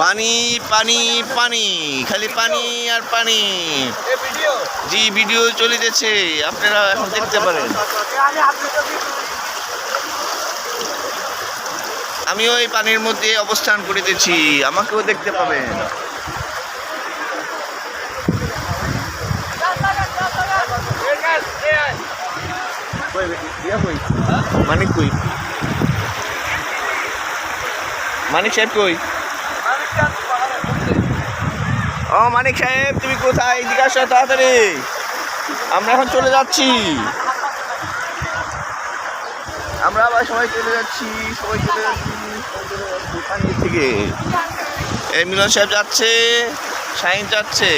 পানি পানি পানি খালি পানি আর পানি। জি ভিডিও চলিতেছে আপনারা এখন দেখতে পারেন। আমি ওই পানির মধ্যে অবস্থান করিতেছি আমাকেও দেখতে পাবেন। মানিক কই? মানিক সাহেব কই? ও, মানিক সাহেব, তুমি কোথায়? জিজ্ঞাসা তাড়াতাড়ি। আমরা এখন চলে যাচ্ছি। আমরা আবার সবাই চলে যাচ্ছি, সবাই চলে যাচ্ছি। থেকে এই মিলন সাহেব যাচ্ছে শাহিন যাচ্ছে।